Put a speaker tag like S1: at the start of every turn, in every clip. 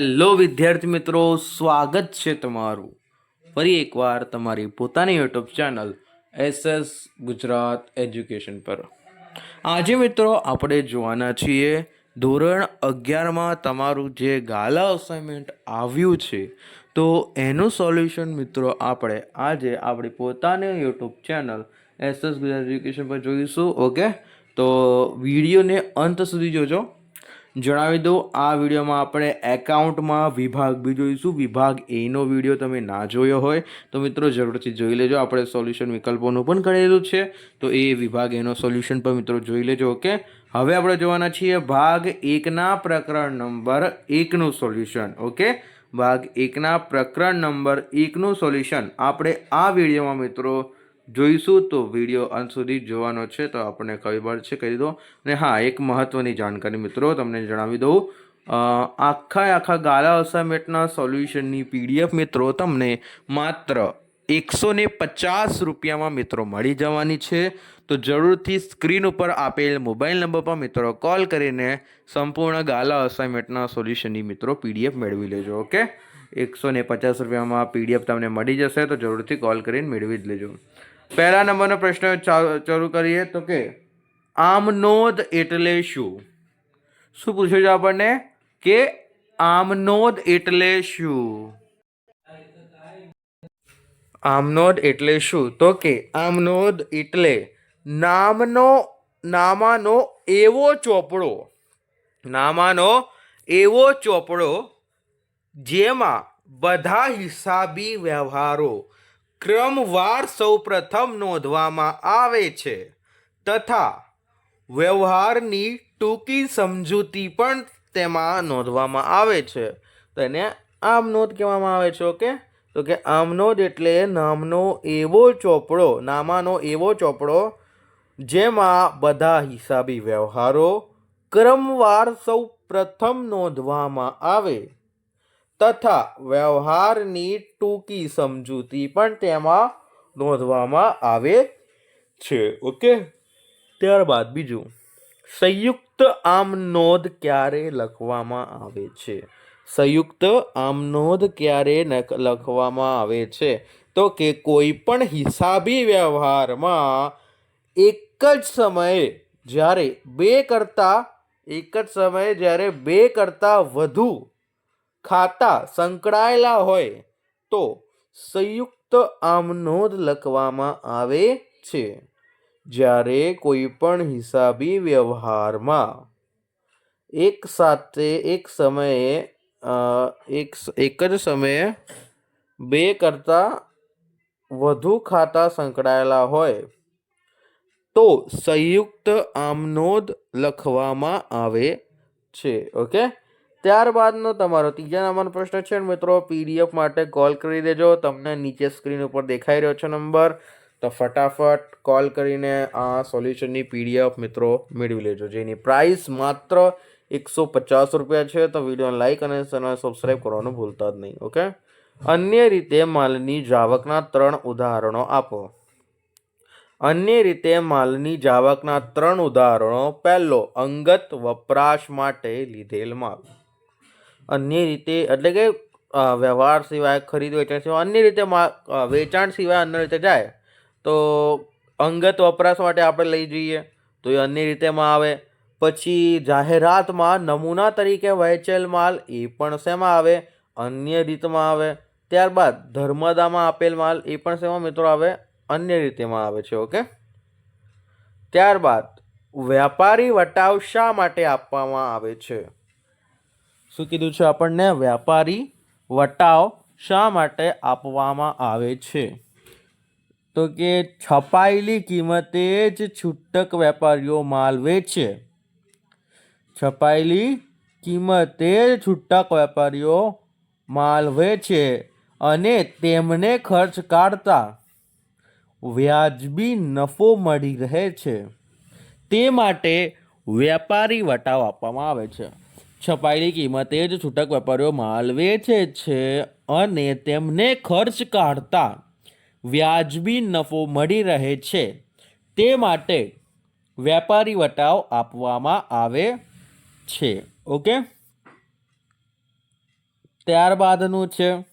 S1: Hello વિદ્યાર્થી મિત્રો, સ્વાગત છે તમારું. ફરી એકવાર તમારી પોતાની YouTube channel SS Gujarat education પર. આજે મિત્રો આપણે જોવાના છીએ ધોરણ અગિયારમાં તમારું જે ગાલા અસાઇનમેન્ટ આવ્યું છે, તો એનું સોલ્યુશન મિત્રો આપણે આજે આપણી પોતાની YouTube channel SS Gujarat education પર જોઈશું, ઓકે? તો વિડીયોને અંત સુધી જોજો. જણાવી દઉં, આ વિડીયોમાં આપણે એકાઉન્ટમાં વિભાગ બી જોઈશું. વિભાગ એનો વીડિયો તમે ના જોયો હોય તો મિત્રો જરૂરથી જોઈ લેજો. આપણે સોલ્યુશન વિકલ્પોનું પણ કરેલું છે. તો એ વિભાગ એનો સોલ્યુશન પણ મિત્રો જોઈ લેજો, ઓકે? હવે આપણે જોવાના છીએ ભાગ એકના પ્રકરણ નંબર એકનું સોલ્યુશન, ઓકે? ભાગ એકના પ્રકરણ નંબર એકનું સોલ્યુશન. આપણે આ વિડીયોમાં મિત્રો જોઈશું તો વીડિયો અંત સુધી જોવાનો છે તો આપણને ખબર છે કહી દો. અને હા, એક મહત્ત્વની જાણકારી મિત્રો તમને જણાવી દઉં. આખા આખા ગાલા અસાઇનમેન્ટના સોલ્યુશનની પીડીએફ મિત્રો તમને માત્ર એકસો ને પચાસ રૂપિયામાં મિત્રો મળી જવાની છે. તો જરૂરથી સ્ક્રીન ઉપર આપેલ મોબાઈલ નંબર પર મિત્રો કોલ કરીને સંપૂર્ણ ગાલા અસાઇનમેન્ટના સોલ્યુશનની મિત્રો પીડીએફ મેળવી લેજો, ઓકે? એકસો ને પચાસ રૂપિયામાં પીડીએફ તમને મળી જશે તો જરૂરથી કોલ કરીને મેળવી જ લેજો. પહેલા નંબરનો પ્રશ્ન શરૂ કરીએ તો કે આમનોદ એટલે શું? શું પૂછ્યું છે આપણને? કે આમનોદ એટલે શું? આમનોદ એટલે શું? તો કે આમનોદ એટલે નામનો, નામાનો એવો ચોપડો, નામાનો એવો ચોપડો જેમાં બધા હિસાબી વ્યવહારો ક્રમવાર સૌપ્રથમ નોંધવામાં આવે છે. તથા, વ્યવહારની ટૂંકી સમજૂતી પણ તેમાં નોંધવામાં આવે છે. તેને આમ નોંધ કહેવામાં આવે છે, ઓકે? તો કે આમનોદ એટલે નામનો એવો ચોપડો, નામાનો એવો ચોપડો, જેમાં બધા હિસાબી વ્યવહારો ક્રમવાર સૌ પ્રથમ નોંધવામાં આવે. તથા વ્યવહારની ટૂંકી સમજૂતી પણ તેમાં નોંધવામાં આવે છે. ઓકે? ત્યારબાદ બીજું. સંયુક્ત આમનોંધ ક્યારે લખવામાં આવે છે? સંયુક્ત આમનોંધ ક્યારે નખ- લખવામાં આવે છે? તો કે કોઈ પણ હિસાબી વ્યવહારમાં એક જ સમયે જ્યારે બે કરતાં, એક જ સમયે જ્યારે બે કરતાં વધુ ખાતા સંકળાયેલા હોય તો સંયુક્ત આમનોંધ લખવામાં આવે છે. જ્યારે કોઈ પણ હિસાબી વ્યવહારમાં એક સાથે એક સમયે એક એક જ સમયે બે કરતાં વધુ ખાતા સંકળાયેલા હોય તો સંયુક્ત આમનોંધ લખવામાં આવે છે. ઓકે? ત્યારબાદનો તમારો ત્રીજા નંબરનો પ્રશ્ન છે. મિત્રો, પીડીએફ માટે કોલ કરી દેજો. તમને નીચે સ્ક્રીન ઉપર દેખાઈ રહ્યો છે નંબર. તો ફટાફટ કોલ કરીને આ સોલ્યુશનની પીડીએફ મિત્રો મેળવી લેજો. જેની પ્રાઇસ માત્ર એકસો પચાસ રૂપિયા છે. તો વિડીયોને લાઇક અને સબસ્ક્રાઈબ કરવાનું ભૂલતા જ નહીં, ઓકે? અન્ય રીતે માલની જાવકના ત્રણ ઉદાહરણો આપો. અન્ય રીતે માલની જાવકના ત્રણ ઉદાહરણો. પહેલો, અંગત વપરાશ માટે લીધેલ માલ. અન્ય રીતે એટલે કે વ્યવહાર સિવાય, ખરીદ વેચાણ સિવાય, અન્ય રીતે વેચાણ સિવાય અન્ય રીતે જાય. તો અંગત વપરાશ માટે આપણે લઈ જઈએ. તો એ અન્ય રીતેમાં આવે. પછી જાહેરાતમાં નમૂના તરીકે વહેંચેલ માલ એ પણ શેમાં આવે? અન્ય રીતમાં આવે. ત્યારબાદ ધર્મદામાં આપેલ માલ એ પણ શેમાં મિત્રો આવે? અન્ય રીતેમાં આવે છે, ઓકે? ત્યારબાદ, વ્યાપારી વટાવ શા માટે આપવામાં આવે છે? શું કીધું છે આપણને? વ્યાપારી વટાવ શા માટે આપવામાં આવે છે? તો કે છપાયેલી કિંમતે જ છૂટક વેપારીઓ માલ વેચે. છપાયેલી કિંમતે જ છૂટક વેપારીઓ માલ વેચે અને તેમને ખર્ચ કાઢતા વ્યાજબી નફો મળી રહે છે. તે માટે વેપારી વટાવ આપવામાં આવે છે. છપાયેલી કિંમતે જ છૂટક વેપારીઓ માલ વેચે છે અને તેમને ખર્ચ કાઢતા વ્યાજબી નફો મળી રહે છે. તે માટે વેપારી વટાવ આપવામાં આવે છે. ઓકે? ત્યારબાદનું છે.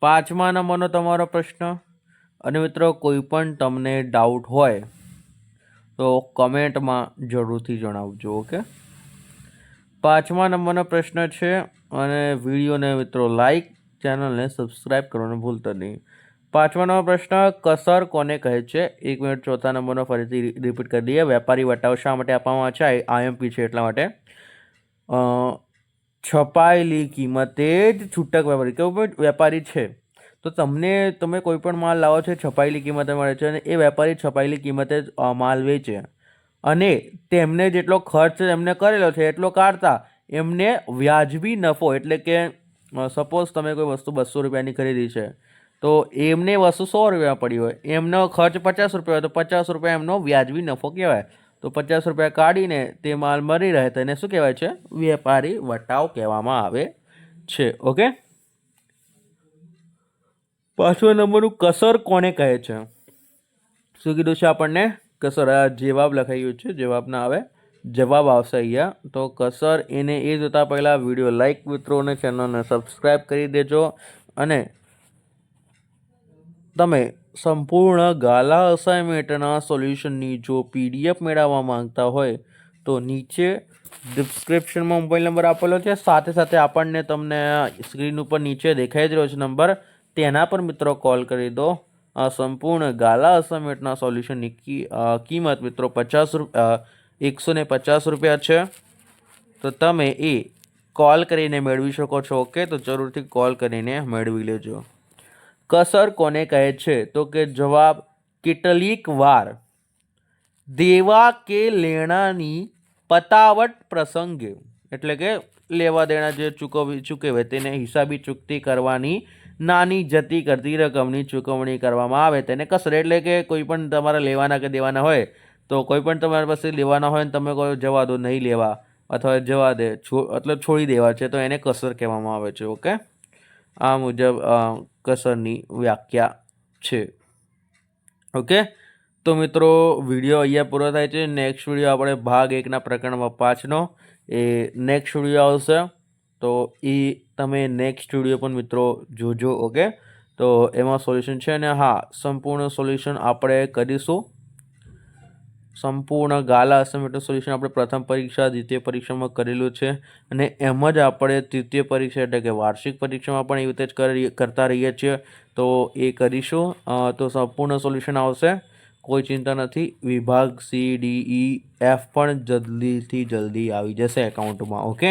S1: પાંચમા નંબરનો તમારો પ્રશ્ન. અને મિત્રો, કોઈ પણ તમને ડાઉટ હોય તો કમેન્ટમાં જરૂરથી જણાવજો, ઓકે? પાંચમા નંબરનો પ્રશ્ન છે અને વિડીયોને મિત્રો લાઈક ચેનલને સબસ્ક્રાઈબ કરવાનું ભૂલતા નહીં. પાંચમા નંબર પ્રશ્ન, કસર કોને કહે છે? એક મિનિટ, ચોથા નંબરનો ફરીથી રિપીટ કરી દઈએ. વેપારી વટાવ શા માટે આપવામાં આવે છે? આઈએમપી છે એટલા માટે. છપાયેલી કિંમતે જ છૂટક વેપારી કેવું વેપારી છે, તો તમને, તમે કોઈ પણ માલ લાવો છો છપાયેલી કિંમતે મળે છે અને એ વેપારી છપાયેલી કિંમતે જ માલ વેચે. અને તેમને જેટલો ખર્ચ એમને કરેલો છે, એટલો કાઢતા એમને વ્યાજબી નફો, એટલે કે સપોઝ તમે કોઈ વસ્તુ બસો રૂપિયાની ખરીદી છે, તો એમને વસ્તુ સો રૂપિયા પડી હોય. એમનો ખર્ચ પચાસ રૂપિયા હોય, તો પચાસ રૂપિયા એમનો વ્યાજબી નફો કહેવાય. તો પચાસ રૂપિયા કાઢીને તે માલ મળી રહે, તો એને શું કહેવાય છે? વેપારી વટાવ કહેવામાં આવે છે, ઓકે? પાંચમા નંબરનું કસર કોને કહે છે? શું કીધું છે આપણને? કસર આ જવાબ લખાયું છે, જવાબ ના આવે, જવાબ આવશે અહીંયા. તો કસર એને એ જોતાં પહેલાં વીડિયો લાઈક મિત્રો અને ચેનલને સબસ્ક્રાઈબ કરી દેજો અને તમે સંપૂર્ણ ગાલા અસાઇનમેન્ટના સોલ્યુશનની જો પીડીએફ મેળવવા માંગતા હોય તો નીચે ડિસ્ક્રિપ્શનમાં મોબાઈલ નંબર આપેલો છે. સાથે સાથે આપણને તમને સ્ક્રીન ઉપર નીચે દેખાઈ જ રહ્યો છે નંબર. તેના પર મિત્રો કોલ કરી દો. સંપૂર્ણ ગાલા અસાઇનમેન્ટના સોલ્યુશનની કિંમત મિત્રો પચાસ એકસો ને પચાસ રૂપિયા છે. તો તમે એ કોલ કરીને મેળવી શકો છો, ઓકે? તો જરૂરથી કોલ કરીને મેળવી લેજો. કસર કોને કહે છે? તો કે જવાબ, કેટલીક વાર દેવા કે લેણાની પતાવટ પ્રસંગે. એટલે કે લેવા દેણા જે ચૂકવી, ચૂકવે, તેને હિસાબી ચૂકતી કરવાની નાની જતી કરતી રકમની ચૂકવણી કરવામાં આવે, તેને કસર એટલે કે કોઈ પણ તમારે લેવાના કે દેવાના હોય, તો કોઈ પણ તમારી પાસે લેવાના હોય ને તમે કોઈ જવા દો, નહીં લેવા, અથવા જવા દે મતલબ છોડી દેવા છે, તો એને કસર કહેવામાં આવે છે, ઓકે? આ મુજબ કસરની વ્યાખ્યા છે, ઓકે? તો મિત્રો, વીડિયો અહીંયા પૂરો થાય છે. નેક્સ્ટ વીડિયો આપણે ભાગ એકના પ્રકરણમાં પાંચનો એ નેક્સ્ટ વીડિયો આવશે. તો એ તમે નેક્સ્ટ વીડિયો પણ મિત્રો જોજો ઓકે તો એમાં સોલ્યુશન છે અને હા, સંપૂર્ણ સોલ્યુશન આપણે કરીશું. સંપૂર્ણ ગાલા અસાઇનમેન્ટનું સોલ્યુશન આપણે પ્રથમ પરીક્ષા, દ્વિતીય પરીક્ષામાં કરેલું છે. અને એમ જ આપણે તૃતીય પરીક્ષા એટલે કે વાર્ષિક પરીક્ષામાં પણ એવી રીતે જ કરી, કરતા રહીએ છીએ. તો એ કરીશું. તો સંપૂર્ણ સોલ્યુશન આવશે. કોઈ ચિંતા નથી. વિભાગ સી ડી ઈ એફ પણ જલ્દીથી જલ્દી આવી જશે એકાઉન્ટમાં ઓકે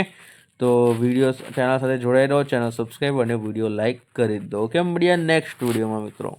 S1: તો વીડિયો ચેનલ સાથે જોડાઈ રહો ચેનલ સબસ્ક્રાઈબ અને વીડિયો લાઇક કરી દો. ઓકે મળીએ નેક્સ્ટ વિડીયોમાં મિત્રો.